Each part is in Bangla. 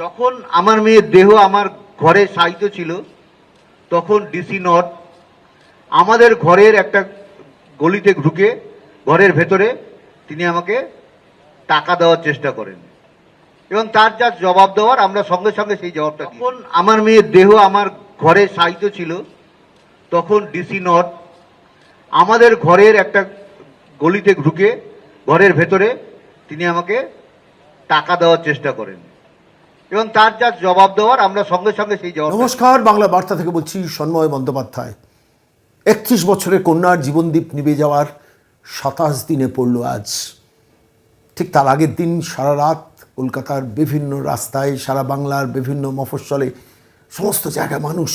যখন আমার মেয়ের দেহ আমার ঘরে সাহিত্য ছিল তখন ডিসি নট আমাদের ঘরের একটা গলিতে ঢুকে ঘরের ভেতরে তিনি আমাকে টাকা দেওয়ার চেষ্টা করেন এবং তার যা জবাব দেওয়ার আমরা সঙ্গে সঙ্গে সেই জবাবটা। যখন আমার মেয়ের দেহ আমার ঘরে সাহিত্য ছিল তখন ডিসি নট আমাদের ঘরের একটা গলিতে ঢুকে ঘরের ভেতরে তিনি আমাকে টাকা দেওয়ার চেষ্টা করেন এবং তার যা জবাব দেওয়ার আমরা সঙ্গে সঙ্গে সেই জবাব নমস্কার, বাংলা বার্তা থেকে বলছি সন্ময় বন্দ্যোপাধ্যায়। একত্রিশ বছরের কন্যার জীবনদীপ নিভে যাওয়ার সাতাশ দিনে পড়ল আজ। ঠিক তার আগের দিন সারা রাত কলকাতার বিভিন্ন রাস্তায়, সারা বাংলার বিভিন্ন মফস্বলে সমস্ত জায়গায় মানুষ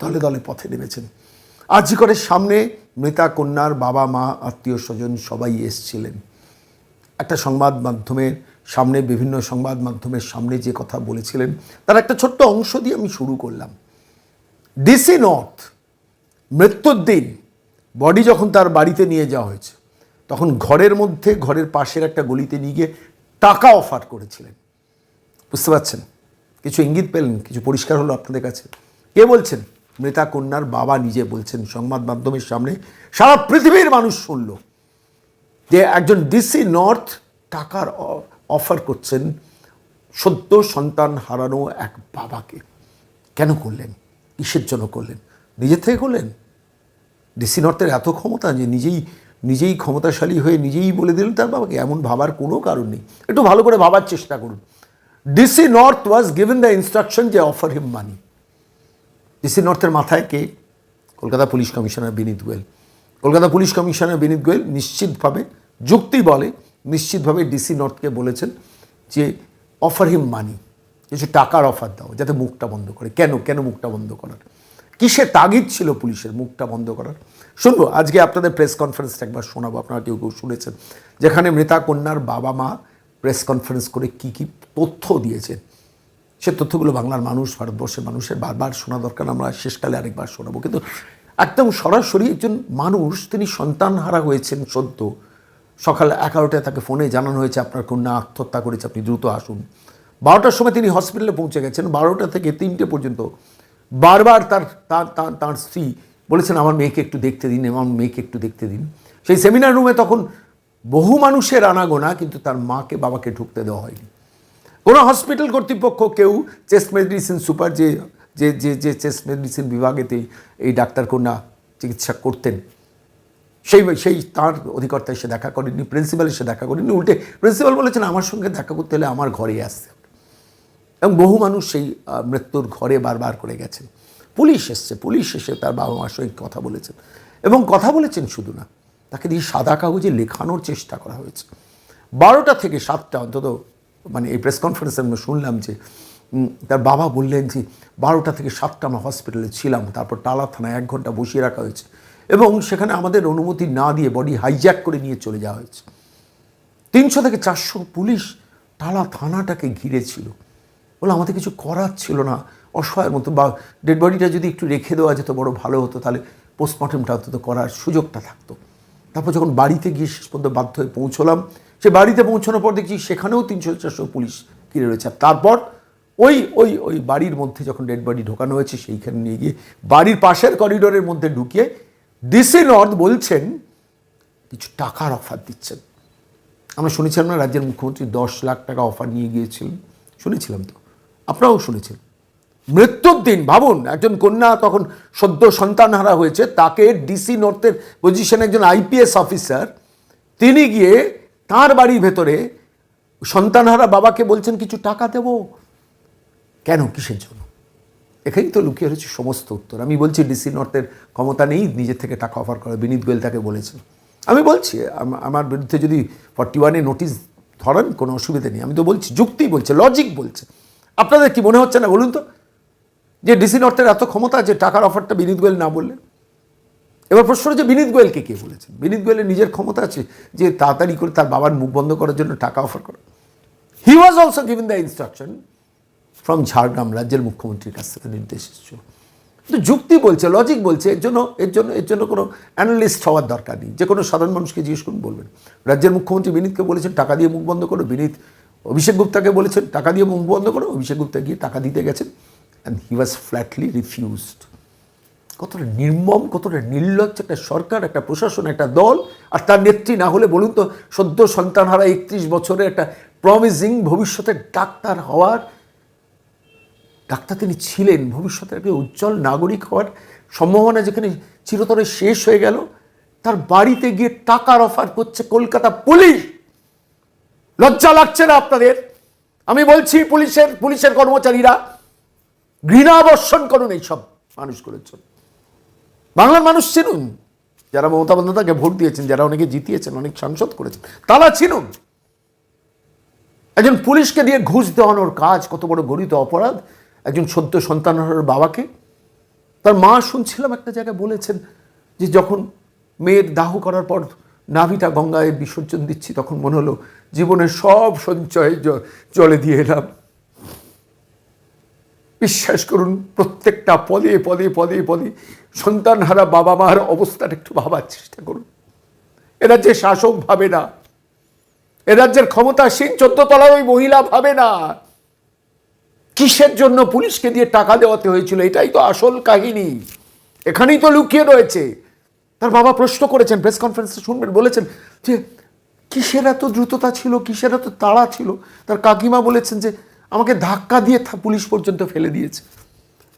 দলে দলে পথে নেমেছেন। আজিকরের সামনে মৃতা কন্যার বাবা মা আত্মীয় স্বজন সবাই এসছিলেন। একটা সংবাদ মাধ্যমের সামনে বিভিন্ন সংবাদ মাধ্যমের সামনে যে কথা বলেছিলেন, তার একটা ছোট্ট অংশ দিয়ে আমি শুরু করলাম। ডিসি নর্থ মৃত্যুর দিন বডি যখন তার বাড়িতে নিয়ে যাওয়া হয়েছে, তখন ঘরের মধ্যে, ঘরের পাশের একটা গলিতে নিয়ে গিয়ে টাকা অফার করেছিলেন। বুঝতে পারছেন? কিছু ইঙ্গিত পেলেন, কিছু পরিষ্কার হলো আপনাদের কাছে। কে বলছেন? মৃতা কন্যার বাবা নিজে বলছেন, সংবাদ মাধ্যমের সামনে সারা পৃথিবীর মানুষ শুনল যে একজন ডিসি নর্থ টাকার অফার করছেন সদ্য সন্তান হারানো এক বাবাকে। কেন করলেন? কিসের জন্য করলেন? নিজের থেকে করলেন? ডিসি নর্থের এত ক্ষমতা যে নিজেই নিজেই ক্ষমতাশালী হয়ে নিজেই বলে দিলেন তার বাবাকে, এমন ভাবার কোনো কারণ নেই। একটু ভালো করে ভাবার চেষ্টা করুন। DC north was given the instruction যে অফার হিম মানি। ডিসি নর্থের মাথায় কে? Kolkata police commissioner Vineet Goyal. Kolkata police commissioner Vineet Goyal নিশ্চিতভাবে যুক্তি বলে নিশ্চিতভাবে ডিসি নর্থকে বলেছেন যে অফার হিম মানি কিছু টাকার অফার দাও, যাতে মুখটা বন্ধ করে। কেন? কেন মুখটা বন্ধ করার? কিসে তাগিদ ছিল পুলিশের মুখটা বন্ধ করার? শুনব, আজকে আপনাদের প্রেস কনফারেন্সটা একবার শোনাবো। আপনারা কেউ কেউ শুনেছেন, যেখানে মৃতা কন্যার বাবা মা প্রেস কনফারেন্স করে কি কি তথ্য দিয়েছেন, সে তথ্যগুলো বাংলার মানুষ, ভারতবর্ষের মানুষের বারবার শোনা দরকার, আমরা শেষকালে আরেকবার শোনাবো। কিন্তু একদম সরাসরি একজন মানুষ, তিনি সন্তানহারা হয়েছেন সদ্য সকাল এগারোটায় তাকে ফোনে জানানো হয়েছে, আপনার কন্যা আত্মহত্যা করেছে, আপনি দ্রুত আসুন। বারোটার সময় তিনি হসপিটালে পৌঁছে গেছেন। বারোটা থেকে তিনটে পর্যন্ত বারবার তার তার, তার- তার স্ত্রী বলেছেন, আমার মেয়েকে একটু দেখতে দিন, আমার মেয়েকে একটু দেখতে দিন। সেই সেমিনার রুমে তখন বহু মানুষের আনাগোনা, কিন্তু তার মাকে, বাবাকে ঢুকতে দেওয়া হয়নি। কোনো হসপিটাল কর্তৃপক্ষ, কেউ চেস্ট মেডিসিন সুপার, যে যে যে যে চেস্ট মেডিসিন বিভাগেতে এই ডাক্তার কন্যা চিকিৎসা করতেন সেই সেই তার অধিকর্তা এসে দেখা করেননি প্রিন্সিপাল এসে দেখা করেননি, উল্টে প্রিন্সিপাল বলেছেন, আমার সঙ্গে দেখা করতে হলে আমার ঘরে আসতে এবং বহু মানুষ সেই মৃত্যুর ঘরে বারবার করে গেছেন। পুলিশ এসছে, পুলিশ এসে তার বাবা মার সঙ্গে কথা বলেছেন। এবং কথা বলেছেন শুধু না, তাকে দিয়ে সাদা কাগজে লেখানোর চেষ্টা করা হয়েছে। বারোটা থেকে সাতটা অন্তত মানে এই প্রেস কনফারেন্সে আমরা শুনলাম যে তার বাবা বললেন যে, বারোটা থেকে সাতটা আমরা হসপিটালে ছিলাম, তারপর টালা থানায় এক ঘণ্টা বসিয়ে রাখা হয়েছে। এবং সেখানে আমাদের অনুমতি না দিয়ে বডি হাইজ্যাক করে নিয়ে চলে যাওয়া হয়েছে। তিনশো থেকে চারশো পুলিশ টালা থানাটাকে ঘিরে ছিল বলে আমাদের কিছু করার ছিল না অসহায়ের মতো বা ডেড বডিটা যদি একটু রেখে দেওয়া যেত, বড় ভালো হতো, তাহলে পোস্টমর্টমটা অন্তত করার সুযোগটা থাকতো। তারপর যখন বাড়িতে গিয়ে শেষ পর্যন্ত বাধ্য হয়ে পৌঁছলাম, সে বাড়িতে পৌঁছানোর পর দেখছি সেখানেও তিনশো চারশো পুলিশ ঘিরে রয়েছে। আর তারপর ওই ওই ওই বাড়ির মধ্যে যখন ডেড বডি ঢোকানো হয়েছে, সেইখানে নিয়ে গিয়ে বাড়ির পাশের করিডোরের মধ্যে ঢুকিয়ে ডিসি নর্থ বলছেন, কিছু টাকার অফার দিচ্ছেন। আমরা শুনেছিলাম না রাজ্যের মুখ্যমন্ত্রী দশ লাখ টাকা অফার নিয়ে গিয়েছিলেন শুনেছিলাম তো। আপনারাও শুনেছেন। মৃত্যুর দিন, ভাবুন, একজন কন্যা তখন সদ্য সন্তানহারা হয়েছে, তাকে ডিসি নর্থের পজিশনে একজন আইপিএস অফিসার তিনি গিয়ে তার বাড়ির ভেতরে সন্তানহারা বাবাকে বলছেন, কিছু টাকা দেবো? কেন? কিসের জন্য? এখানেই তো লুকিয়ে রয়েছে সমস্ত উত্তর। আমি বলছি ডিসি নর্থের ক্ষমতা নেই নিজের থেকে টাকা অফার করে বিনীত গোয়েল তাকে বলেছেন আমি বলছি আমার বিরুদ্ধে যদি ফর্টি ওয়ানে নোটিশ ধরেন, কোনো অসুবিধা নেই। আমি তো বলছি, যুক্তি বলছে লজিক বলছে। আপনাদের কি মনে হচ্ছে না বলুন তো? যে ডিসি নর্থের এত ক্ষমতা যে টাকার অফারটা বিনীত গোয়েল না বললে এবার প্রশ্ন হচ্ছে, বিনীত গোয়েলকে কে বলেছেন বিনীত গোয়েলের নিজের ক্ষমতা আছে যে তাড়াতাড়ি করে তার বাবার মুখ বন্ধ করার জন্য টাকা অফার করা। He was also given the instruction from Jhargram রাজ্যের মুখ্যমন্ত্রীর কাছ থেকে নির্দেশ এসেছিল। কিন্তু যুক্তি বলছে লজিক বলছে, এর জন্য এর জন্য এর জন্য কোনো অ্যানালিস্ট হওয়ার দরকার নেই। যে কোনো সাধারণ মানুষকে জিজ্ঞেস করুন, বলবেন। রাজ্যের মুখ্যমন্ত্রী বিনীতকে বলেছেন, টাকা দিয়ে মুখ বন্ধ করো। বিনীত অভিষেক গুপ্তাকে বলেছেন, টাকা দিয়ে মুখ বন্ধ করো। অভিষেক গুপ্তা গিয়ে টাকা দিতে গেছেন and he was flatly refused কতটা নির্মম, কতটা নির্লজ্জ একটা সরকার, একটা প্রশাসন, একটা দল। আর তার নেত্রী না হলে, বলুন তো, সদ্য সন্তান হারা একত্রিশ বছরের একটা প্রমিজিং ভবিষ্যতের ডাক্তার হওয়ার ডাক্তার তিনি ছিলেন ভবিষ্যতের একটা উজ্জ্বল নাগরিক হওয়ার সম্ভাবনা যেখানে চিরতরে শেষ হয়ে গেল, তার বাড়িতে গিয়ে টাকার অফার করছে কলকাতা পুলিশ। লজ্জা লাগছে না আপনাদের? আমি বলছি পুলিশের পুলিশের কর্মচারীরা, ঘৃণা বর্ষণ করুন এইসব মানুষগুলোর জন্য। বাংলার মানুষ চিনুন। যারা মমতা বন্দ্যোপাধ্যায়কে ভোট দিয়েছেন, যারা অনেকে জিতিয়েছেন, অনেক সাংসদ করেছেন, তারা চিনুন। একজন পুলিশকে দিয়ে ঘুষ দেওয়ানোর কাজ, কত বড় গরিত অপরাধ একজন সদ্য সন্তানের বাবাকে। তার মা শুনছিলাম একটা জায়গায় বলেছেন যে যখন মেয়ের দাহ করার পর নাভিটা গঙ্গায় বিসর্জন দিচ্ছি, তখন মনে হলো জীবনের সব সঞ্চয় জলে দিয়ে এলাম। বিশ্বাস করুন, প্রত্যেকটা পদে পদে পদে পদে সন্তান হারা বাবা মার অবস্থাটা একটু ভাবার চেষ্টা করুন। এরা যে শাসক ভাবে না। এ রাজ্যের ক্ষমতাসীন চোদ্দ তলার ওই মহিলা ভাবে না। কিসের জন্য পুলিশকে দিয়ে টাকা দেওয়াতে হয়েছিল? এটাই তো আসল কাহিনী। এখানেই তো লুকিয়ে রয়েছে। তার বাবা প্রশ্ন করেছেন প্রেস কনফারেন্সে শুনবেন, বলেছেন যে, কিসের এত দ্রুততা ছিল? কিসের এত তাড়া ছিল? তার কাকিমা বলেছেন যে, আমাকে ধাক্কা দিয়ে থা- পুলিশ পর্যন্ত ফেলে দিয়েছে।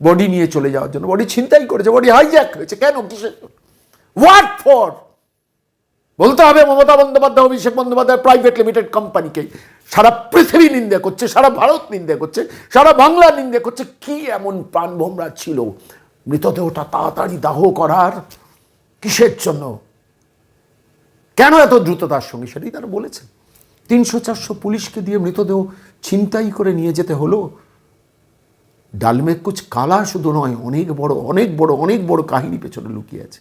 বডি নিয়ে চলে যাওয়ার জন্য। বডি ছিনতাই করেছে, বডি হাইজ্যাক হয়েছে। কেন কিসের হোয়াট ফর বলতে হবে মমতা বন্দ্যোপাধ্যায়, অভিষেক বন্দ্যোপাধ্যায় প্রাইভেট লিমিটেড কোম্পানিকে সারা পৃথিবী নিন্দা করছে, সারা ভারত নিন্দা করছে, সারা বাংলা নিন্দা করছে। কি এমন প্রাণভোমরা ছিল? মৃতদেহটা তাড়াতাড়ি দাহ করার কিসের জন্য? কেন এত দ্রুততার সঙ্গে? সেটাই তারা বলেছেন তিনশো চারশো পুলিশকে দিয়ে মৃতদেহ ছিনতাই করে নিয়ে যেতে হলো। ডালমে কুচ কালা শুধু নয়, অনেক বড় অনেক বড় অনেক বড় কাহিনী পেছনে লুকিয়ে আছে।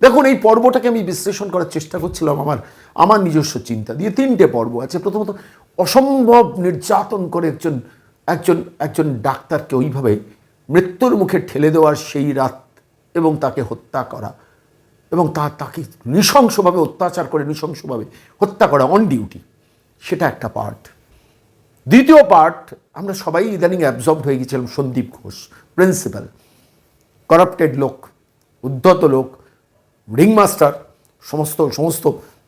দেখুন, এই পর্বটাকে আমি বিশ্লেষণ করার চেষ্টা করছিলাম আমার আমার নিজস্ব চিন্তা। দিয়ে তিনটে পর্ব আছে। প্রথমত অসম্ভব নির্যাতন করে একজন একজন একজন ডাক্তারকে ওইভাবে মৃত্যুর মুখে ঠেলে দেওয়ার সেই রাত এবং তাকে হত্যা করা এবং তা, তাকে নৃশংসভাবে অত্যাচার করে, নৃশংসভাবে হত্যা করা অন ডিউটি সেটা একটা পার্ট দ্বিতীয় পার্ট আমরা সবাই ইদানিং অ্যাবজর্ব হয়ে গেছিলাম সন্দীপ ঘোষ প্রিন্সিপাল করাপ্টেড লোক, উদ্ধত লোক রিংমাস্টার সমস্ত সমস্ত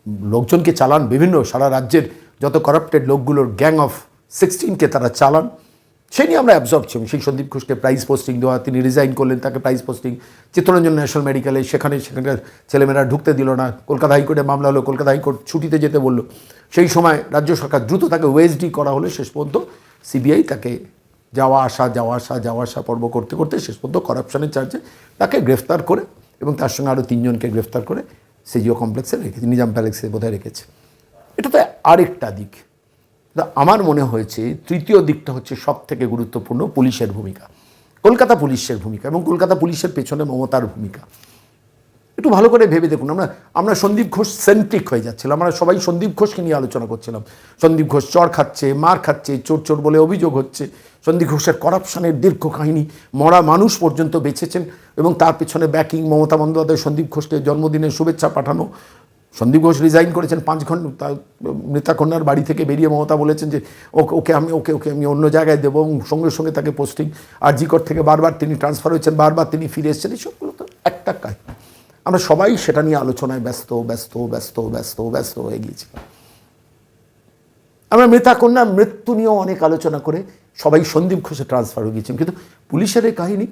লোকজনকে চালান বিভিন্ন সারা রাজ্যের যত করাপ্টেড লোকগুলোর গ্যাং অফ সিক্সটিনকে তারা চালান সেই নিয়ে আমরা অ্যাবজর্ব ছিলাম। সেই সন্দীপ ঘোষকে প্রাইজ পোস্টিং দেওয়া, তিনি রিজাইন করলেন তাকে প্রাইজ পোস্টিং চিত্তরঞ্জন ন্যাশনাল মেডিকেলে সেখানে সেখানকার ছেলেমেয়েরা ঢুকতে দিল না। কলকাতা হাইকোর্টে মামলা হলো, কলকাতা হাইকোর্ট ছুটিতে যেতে বলল। সেই সময় রাজ্য সরকার দ্রুত তাকে ওয়েসডি করা হলে শেষ পর্যন্ত সিবিআই তাকে যাওয়া আসা যাওয়া আসা যাওয়া আসা পর্ব করতে করতে শেষ পর্যন্ত করাপশনের চার্জে তাকে গ্রেফতার করে এবং তার সঙ্গে আরও তিনজনকে গ্রেফতার করে সিজিও কমপ্লেক্সে রেখেছে, নিজাম প্যালেক্সে বোধহয় রেখেছে। এটা তো আরেকটা দিক। আমার মনে হয়েছে তৃতীয় দিকটা হচ্ছে সব থেকে গুরুত্বপূর্ণ পুলিশের ভূমিকা। কলকাতা পুলিশের ভূমিকা এবং কলকাতা পুলিশের পেছনে মমতার ভূমিকা। একটু ভালো করে ভেবে দেখুন, আমরা আমরা সন্দীপ ঘোষ সেন্ট্রিক হয়ে যাচ্ছিলাম, আমরা সবাই সন্দীপ ঘোষকে নিয়ে আলোচনা করছিলাম। সন্দীপ ঘোষ চর খাচ্ছে, মার খাচ্ছে, চোর চোর বলে অভিযোগ হচ্ছে। সন্দীপ ঘোষের করাপশনের দীর্ঘ কাহিনী, মরা মানুষ পর্যন্ত বেঁচেছেন এবং তার পেছনে ব্যাকিং মমতা বন্দ্যোপাধ্যায় সন্দীপ ঘোষকে জন্মদিনের শুভেচ্ছা পাঠানো সন্দীপ ঘোষ রিজাইন করেছেন পাঁচ ঘণ্টা তার মৃতা কন্যার বাড়ি থেকে বেরিয়ে মমতা বলেছেন যে, ওকে ওকে আমি, ওকে ওকে আমি অন্য জায়গায় দেবো এবং সঙ্গে সঙ্গে তাকে পোস্টিং আর জিকর থেকে বারবার তিনি ট্রান্সফার হয়েছেন, বারবার তিনি ফিরে এসেছেন। এইসবগুলো তো একটা কাজ। আমরা সবাই সেটা নিয়ে আলোচনায় ব্যস্ত ব্যস্ত ব্যস্ত ব্যস্ত ব্যস্ত হয়ে গিয়েছিলাম আমরা মৃতা কন্যার মৃত্যু নিয়েও অনেক আলোচনা করে সবাই সন্দীপ ঘোষে ট্রান্সফার হয়ে গিয়েছিলাম কিন্তু পুলিশের এই কাহিনী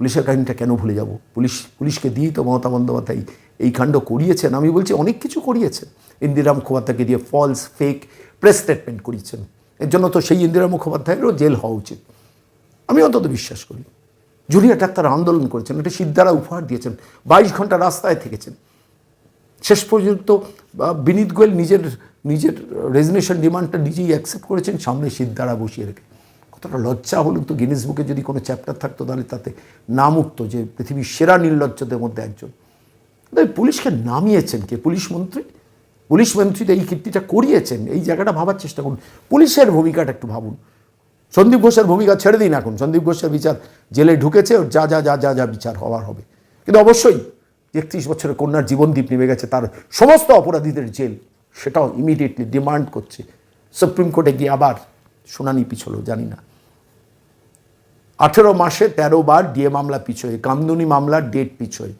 পুলিশের কাহিনীটা কেন ভুলে যাব? পুলিশ, পুলিশকে দিয়েই তো মমতা বন্দ্যোপাধ্যায় এই কাণ্ড করিয়েছেন। আমি বলছি অনেক কিছু করিয়েছেন। ইন্দিরা মুখোপাধ্যায়কে দিয়ে ফলস ফেক প্রেস স্টেটমেন্ট করিয়েছেন। এর জন্য তো সেই ইন্দিরা মুখোপাধ্যায়েরও জেল হওয়া উচিত। আমি অন্তত বিশ্বাস করি। জুনিয়র ডাক্তার আন্দোলন করেছেন, এটা সিদ্ধারা উপহার দিয়েছেন, বাইশ ঘণ্টা রাস্তায় থেকেছেন। শেষ পর্যন্ত বিনীত গোয়েল নিজের নিজের রেজিগনেশন ডিমান্ডটা নিজেই অ্যাকসেপ্ট করেছেন, সামনে সিদ্ধারা বসিয়ে রেখে। কতটা লজ্জা হলো? তো গিনেস বুকে যদি কোনো চ্যাপ্টার থাকতো, তাহলে তাতে নাম উঠতো যে পৃথিবীর সেরা নির্লজ্জদের মধ্যে একজন। পুলিশকে নামিয়েছেন কে? পুলিশ মন্ত্রী? পুলিশ মন্ত্রী এই কীর্তিটা করিয়েছেন। এই জায়গাটা ভাবার চেষ্টা করুন। পুলিশের ভূমিকাটা একটু ভাবুন। সন্দীপ ঘোষের ভূমিকা ছেড়ে দিন এখন। সন্দীপ ঘোষের বিচার জেলে ঢুকেছে ওর যা যা যা যা যা বিচার হওয়ার হবে। কিন্তু অবশ্যই একত্রিশ বছরের কন্যার জীবনদ্বীপ নেমে গেছে, তার সমস্ত অপরাধীদের জেল। সেটাও ইমিডিয়েটলি ডিমান্ড করছে। সুপ্রিম কোর্টে গিয়ে আবার শুনানি পিছলো, জানি না। আঠেরো মাসে তেরো বার ডিএ মামলা পিছোয়, কামদুনি মামলার ডেট পিছোয়।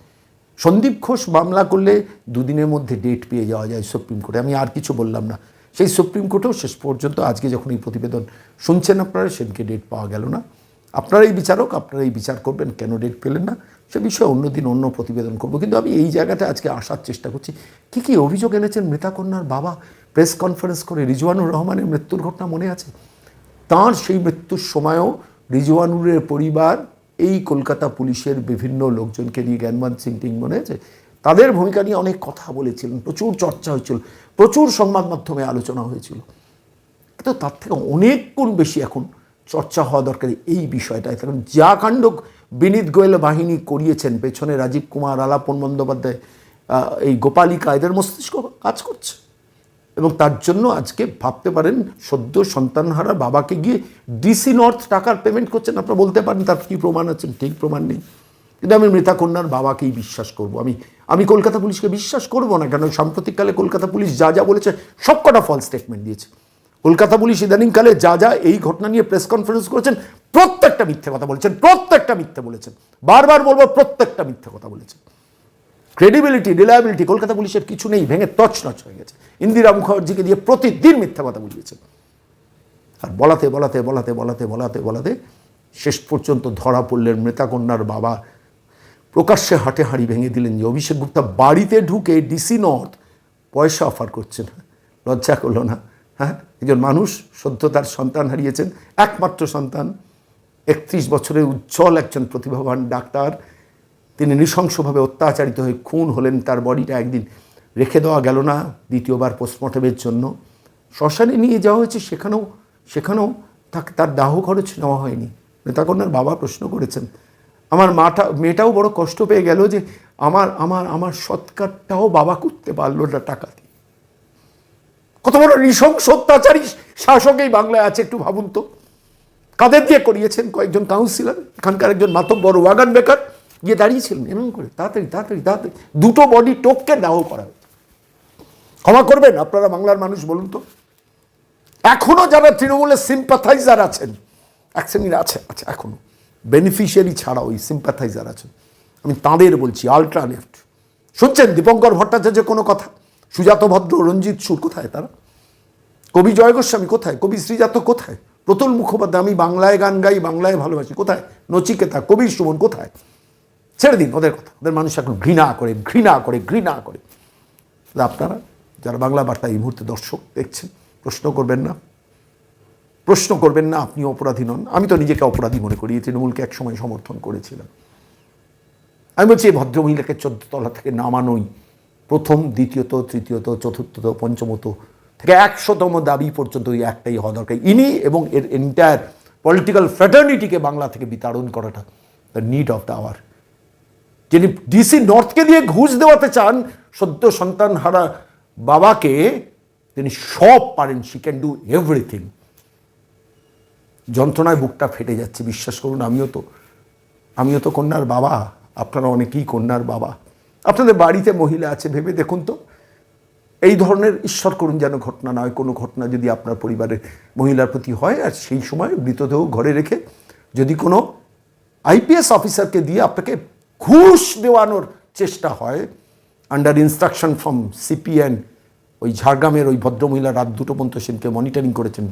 সন্দীপ ঘোষ মামলা করলে দুদিনের মধ্যে ডেট পেয়ে যাওয়া যায় সুপ্রিম কোর্টে। আমি আর কিছু বললাম না। সেই সুপ্রিম কোর্টেও শেষ পর্যন্ত আজকে যখন এই প্রতিবেদন শুনছেন আপনারা, সেদিনকে ডেট পাওয়া গেল না। আপনারাই বিচারক, আপনারাই বিচার করবেন, কেন ডেট পেলেন না? সে বিষয়ে অন্যদিন অন্য প্রতিবেদন করব। কিন্তু আমি এই জায়গাটা আজকে আসার চেষ্টা করছি। কী কী অভিযোগ এনেছেন মৃতাকন্যার বাবা? প্রেস কনফারেন্স করে রিজওয়ানুর রহমানের মৃত্যুর ঘটনা মনে আছে? তার সেই মৃত্যুর সময়ও রিজওয়ানুরের পরিবার, এই কলকাতা পুলিশের বিভিন্ন লোকজনকে নিয়ে জ্ঞানবান সিং টিং মনে আছে তাদের ভূমিকা নিয়ে অনেক কথা বলেছিলেন, প্রচুর চর্চা হয়েছিল, প্রচুর সংবাদ মাধ্যমে আলোচনা হয়েছিল। কিন্তু তার থেকে অনেক গুণ বেশি এখন চর্চা হওয়া দরকার এই বিষয়টায়। কারণ যা কাণ্ড বিনীত গোয়েল বাহিনী করিয়েছেন, পেছনে রাজীব কুমার আলাপন বন্দ্যোপাধ্যায় এই গোপালিকা, এদের মস্তিষ্ক কাজ করছে। এবং তার জন্য আজকে ভাবতে পারেন সদ্য সন্তানহারা বাবাকে গিয়ে ডিসি নর্থ টাকার পেমেন্ট করছেন। আপনারা বলতে পারেন তার কী প্রমাণ আছেন ঠিক প্রমাণ নেই। কিন্তু আমি মৃতা কন্যার বাবাকেই বিশ্বাস করব। আমি আমি কলকাতা পুলিশকে বিশ্বাস করব না কেন? সাম্প্রতিককালে কলকাতা পুলিশ যা যা বলেছে, সব কটা ফলস স্টেটমেন্ট দিয়েছে। কলকাতা পুলিশ ইদানিংকালে যা যা এই ঘটনা নিয়ে প্রেস কনফারেন্স করেছেন, প্রত্যেকটা মিথ্যে কথা বলেছেন, প্রত্যেকটা মিথ্যে বলেছেন। বারবার বলব, প্রত্যেকটা মিথ্যে কথা বলেছেন। ক্রেডিবিলিটি রিলায়াবিলিটি কলকাতা পুলিশের কিছু নেই, ভেঙে তছনছ হয়ে গেছে। ইন্দিরা মুখার্জিকে দিয়ে প্রতিদিন মিথ্যা কথা বলিয়েছেন আর বলাতে বলাতে বলাতে বলাতে বলাতে বলাতে শেষ পর্যন্ত ধরা পড়লেন মৃতাকন্যার বাবা। প্রকাশ্যে হাটে হাঁড়ি ভেঙে দিলেন যে অভিষেক গুপ্তা। বাড়িতে ঢুকে ডিসি নর্থ পয়সা অফার করছেন। লজ্জা করল না। হ্যাঁ? একজন মানুষ, সদ্য তার সন্তান হারিয়েছেন, একমাত্র সন্তান। একত্রিশ বছরের উজ্জ্বল একজন প্রতিভাবান ডাক্তার। তিনি নৃশংসভাবে অত্যাচারিত হয়ে খুন হলেন, তার বডিটা একদিন রেখে দেওয়া গেল না দ্বিতীয়বার পোস্টমর্টমের জন্য। শ্মশানে নিয়ে যাওয়া হয়েছে, সেখানেও সেখানেও তার দাহ খরচ নেওয়া হয়নি। নেতাকন্যার বাবা প্রশ্ন করেছেন, আমার মাটা মেয়েটাও বড় কষ্ট পেয়ে গেল যে আমার আমার আমার সৎকারটাও বাবা করতে পারল না টাকা দিয়ে। কত বড় নৃশংস অত্যাচারী শাসক এই বাংলায় আছে একটু ভাবুন তো। কাদের দিয়ে করিয়েছেন কয়েকজন কাউন্সিলর এখানকার একজন মাতব্বর, ওয়াগান বেকার। গিয়ে দাঁড়িয়েছিলেন এমন করে, তাড়াতাড়ি তাড়াতাড়ি তাড়াতাড়ি। দুটো বডি টোককে দাহ করা। হয়েছে ক্ষমা করবেন আপনারা বাংলার মানুষ, বলুন তো। এখনও যারা তৃণমূলের সিম্পাথাইজার আছেন, এক শ্রেণির আছে আছে এখনও। বেনিফিশিয়ারি ছাড়া ওই সিম্পাথাইজার আছেন। আমি তাঁদের বলছি আলট্রা লেফট শুনছেন দীপঙ্কর ভট্টাচার্যের কোনো কথা? সুজাত ভদ্র, রঞ্জিত সুর, কোথায় তারা? কবি জয় গোস্বামী কোথায়? কবি শ্রীজাত কোথায়? প্রতুল মুখোপাধ্যায়, আমি বাংলায় গান গাই, বাংলায় ভালোবাসি, কোথায়? নচিকেতা কবির সুমন কোথায়? ছেড়ে দিন ওদের কথা। ওদের মানুষ এখন ঘৃণা করে ঘৃণা করে ঘৃণা করে। আপনারা যারা বাংলা বার্তা এই মুহূর্তে দর্শক দেখছেন, প্রশ্ন করবেন না। প্রশ্ন করবেন না আপনি অপরাধী নন। আমি তো নিজেকে অপরাধী মনে করি তৃণমূলকে একসময় সমর্থন করেছিলাম। আমি বলছি, এই ভদ্রমহিলাকে চোদ্দ তলা থেকে নামানোই প্রথম, দ্বিতীয়ত, তৃতীয়ত, চতুর্থত, পঞ্চমত থেকে একশোতম দাবি পর্যন্ত ওই একটাই হওয়া দরকার। ইনি এবং এর এন্টায়ার পলিটিক্যাল ফ্র্যাটার্নিটিকে বাংলা থেকে বিতাড়ন করাটা the need of the hour যিনি ডিসি নর্থকে দিয়ে ঘুষ দেওয়াতে চান, সদ্য সন্তান হারা বাবাকে তিনি সব পারেন শি ক্যান ডু এভরিথিং যন্ত্রণায় বুকটা ফেটে যাচ্ছে, বিশ্বাস করুন, আমিও তো আমিও তো কন্যার বাবা, আপনারা অনেকেই কন্যার বাবা। আপনাদের বাড়িতে মহিলা আছে, ভেবে দেখুন তো। এই ধরনের ঈশ্বর করুন যেন ঘটনা নয়, কোনো ঘটনা যদি আপনার পরিবারের মহিলার প্রতি হয়, আর সেই সময় মৃতদেহ ঘরে রেখে যদি কোনো আইপিএস অফিসারকে দিয়ে আপনাকে ঘুষ দেওয়ানোর চেষ্টা হয় আন্ডার ইনস্ট্রাকশন ফ্রম সিপিএন ওই ঝাড়গ্রামের ওই ভদ্রমহিলা রাত দুটো পর্যন্ত সেদিনকে মনিটরিং করেছেন।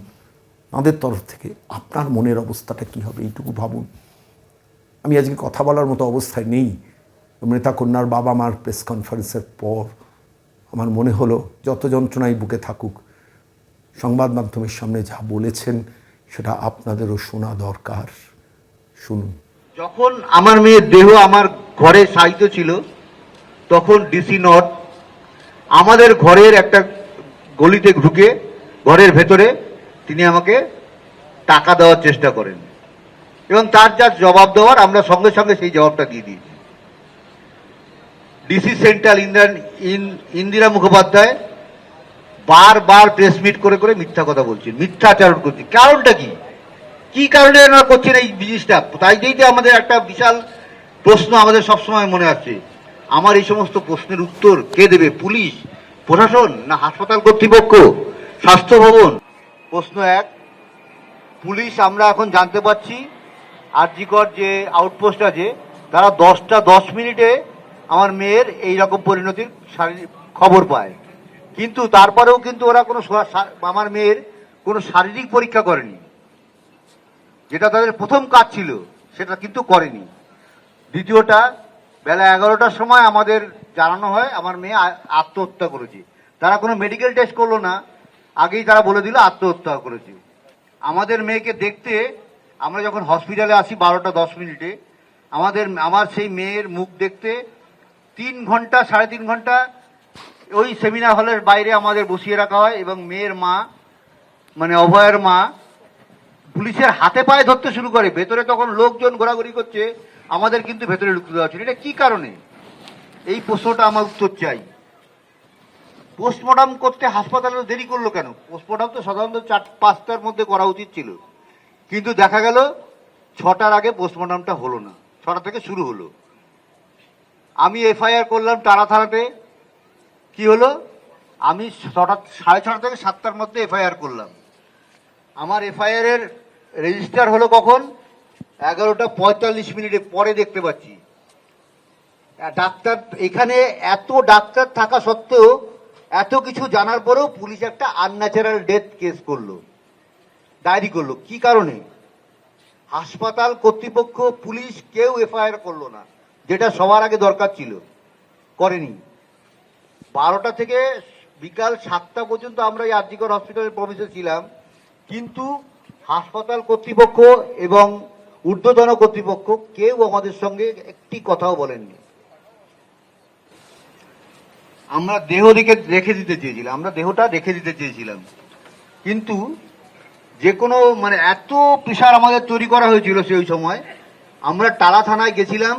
তাদের তরফ থেকে আপনার মনের অবস্থাটা কী হবে এইটুকু ভাবুন। আমি আজকে কথা বলার মতো অবস্থায় নেই। মৃতা কন্যার বাবা মার প্রেস কনফারেন্সের পর আমার মনে হলো যত যন্ত্রণাই বুকে থাকুক, সংবাদ মাধ্যমের সামনে যা বলেছেন সেটা আপনাদেরও শোনা দরকার। শুনুন। যখন আমার মেয়ের দেহ আমার ঘরে সাহিত্য ছিল, তখন ডিসি নট আমাদের ঘরের একটা গলিতে ঢুকে, ঘরের ভেতরে তিনি আমাকে টাকা দেওয়ার চেষ্টা করেন। এবং তার যা জবাব দেওয়ার, আমরা সঙ্গে সঙ্গে সেই জবাবটা দিয়ে দিয়েছি। ডিসি সেন্ট্রাল ইন্দিরা ইন- ইন্দিরা মুখোপাধ্যায় বারবার প্রেস মিট করে করে মিথ্যা কথা বলছেন, মিথ্যাচারণ করছেন। কারণটা কি? কি কারণে এনারা করছেন এই জিনিসটা? তাই যেইতে আমাদের একটা বিশাল প্রশ্ন আমাদের সবসময় মনে আছে আমার এই সমস্ত প্রশ্নের উত্তর কে দেবে? পুলিশ, প্রশাসন না হাসপাতাল কর্তৃপক্ষ? স্বাস্থ্য ভবন? প্রশ্ন এক। পুলিশ আমরা এখন জানতে পারছি, আরজিকর যে আউটপোস্ট আছে, তারা দশটা দশ মিনিটে আমার মেয়ের এই রকম পরিণতির খবর পায়। কিন্তু তারপরেও কিন্তু ওরা কোনো আমার মেয়ের কোনো শারীরিক পরীক্ষা করেনি। যেটা তাদের প্রথম কাজ ছিল, সেটা কিন্তু করেনি। দ্বিতীয়টা, বেলা এগারোটার সময় আমাদের জানানো হয়, আমার মেয়ে আত্মহত্যা করেছে। তারা কোনো মেডিকেল টেস্ট করল না, আগেই তারা বলে দিল আত্মহত্যা করেছে। আমাদের মেয়েকে দেখতে, আমরা যখন হসপিটালে আসি বারোটা দশ মিনিটে, আমাদের, আমার সেই মেয়ের মুখ দেখতে তিন ঘণ্টা, সাড়ে তিন ঘণ্টা ওই সেমিনার হলের বাইরে আমাদের বসিয়ে রাখা হয় এবং মেয়ের মা মানে অভয়ের মা পুলিশের হাতে পায়ে ধরতে শুরু করে, ভেতরে তখন লোকজন ঘোরাঘুরি করছে, আমাদের কিন্তু ভেতরে ঢুকতে দেওয়া হচ্ছে এটা কি কারণে? এই প্রশ্নটা আমার উত্তর চাই। পোস্টমর্টম করতে হাসপাতালে দেরি করল কেন? পোস্টমর্টম তো সাধারণত চার, পাঁচটার মধ্যে করা উচিত ছিল। কিন্তু দেখা গেল, ছটার আগে পোস্টমর্টমটা হলো না। ছটা থেকে শুরু হলো। আমি এফআইআর করলাম টানা থানাতে। কি হলো? আমি ছটা, সাড়ে ছটা থেকে সাতটার মধ্যে এফআইআর করলাম। আমার এফআইআর এর রেজিস্টার হলো কখন? এগারোটা পঁয়তাল্লিশ মিনিটে, পরে দেখতে পাচ্ছি। ডাক্তার, এখানে এত ডাক্তার থাকা সত্ত্বেও এত কিছু জানার পরেও পুলিশ একটা আনন্যাচারাল ডেথ কেস করল। ডায়েরি করল। কি কারণে? হাসপাতাল কর্তৃপক্ষ, পুলিশ কেউ এফআইআর করল না। যেটা সবার আগে দরকার ছিল। করেনি। বারোটা থেকে বিকাল সাতটা পর্যন্ত আমরা এই আর্জিকর হসপিটালের প্রবেশে ছিলাম। কিন্তু হাসপাতাল কর্তৃপক্ষ এবং ঊর্ধ্বতন কর্তৃপক্ষ কেউ আমাদের সঙ্গে একটি কথাও বলেননি। আমরা দেহ রেখে রেখে দিতে চেয়েছিলাম, আমরা দেহটা রেখে দিতে চেয়েছিলাম। কিন্তু যে কোনো মানে এত প্রেশার আমাদের তৈরি করা হয়েছিল সেই সময়, আমরা টালা থানায় গেছিলাম,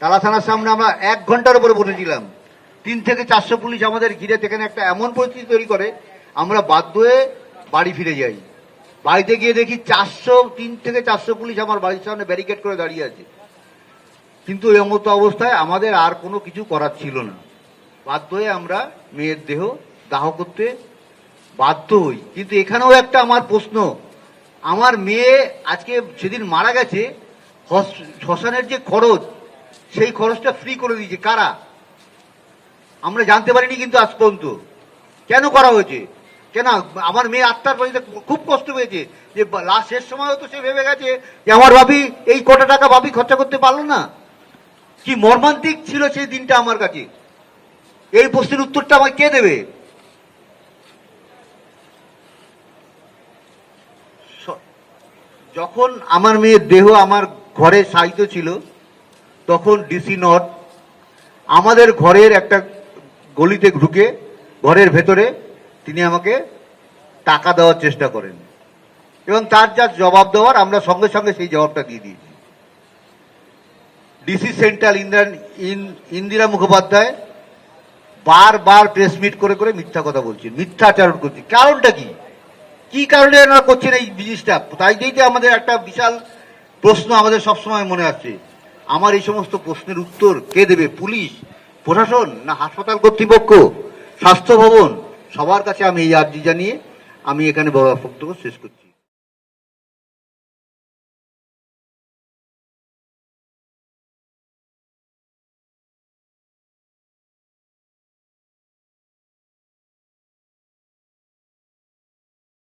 টালা থানার সামনে আমরা এক ঘণ্টার উপরে বসেছিলাম। তিন থেকে চারশো পুলিশ আমাদের ঘিরে, সেখানে একটা এমন পরিস্থিতি তৈরি করে, আমরা বাধ্য হয়ে বাড়ি ফিরে যাই। বাড়িতে গিয়ে দেখি চারশো, তিন থেকে চারশো পুলিশ আমার বাড়ির সামনে ব্যারিকেড করে দাঁড়িয়ে আছে। কিন্তু এই মতো অবস্থায় আমাদের আর কোনো কিছু করার ছিল না। বাধ্য হয়ে আমরা মেয়ের দেহ দাহ করতে বাধ্য হই। কিন্তু এখানেও একটা আমার প্রশ্ন। আমার মেয়ে আজকে সেদিন মারা গেছে শ্মশানের যে খরচ, সেই খরচটা ফ্রি করে দিয়েছে। কারা? আমরা জানতে পারিনি কিন্তু আজ পর্যন্ত। কেন করা হয়েছে? কেন? আমার মেয়ে আত্মার পর্যন্ত খুব কষ্ট পেয়েছে। যে লাস্ট শেষ সময়ও তো সে ভেবে গেছে যে আমার ভাবি এই কটা টাকা ভাবি খরচা করতে পারল না। কি মর্মান্তিক ছিল সেই দিনটা আমার কাছে। এই প্রশ্নের উত্তরটা আমাকে কে দেবে? যখন আমার মেয়ের দেহ আমার ঘরে সাহিত্য ছিল, তখন ডিসি নট আমাদের ঘরের একটা গলিতে ঢুকে, ঘরের ভেতরে তিনি আমাকে টাকা দেওয়ার চেষ্টা করেন। এবং তার যা জবাব দেওয়ার, আমরা সঙ্গে সঙ্গে সেই জবাবটা দিয়ে দিয়েছি। ডিসি সেন্ট্রাল ইন্দিরা ইন- ইন্দিরা মুখোপাধ্যায় বারবার প্রেস মিট করে করে মিথ্যা কথা বলছেন, মিথ্যাচারণ করছে কারণটা কি? কি কারণে এনারা করছেন এই জিনিসটা? তাই দিয়েই তো আমাদের একটা বিশাল প্রশ্ন আমাদের সবসময় মনে আছে আমার এই সমস্ত প্রশ্নের উত্তর কে দেবে? পুলিশ, প্রশাসন না হাসপাতাল কর্তৃপক্ষ? স্বাস্থ্য ভবন? সবার কাছে আমি এই আর্জি জানিয়ে আমি এখানে বড় বক্তব্য শেষ করছি।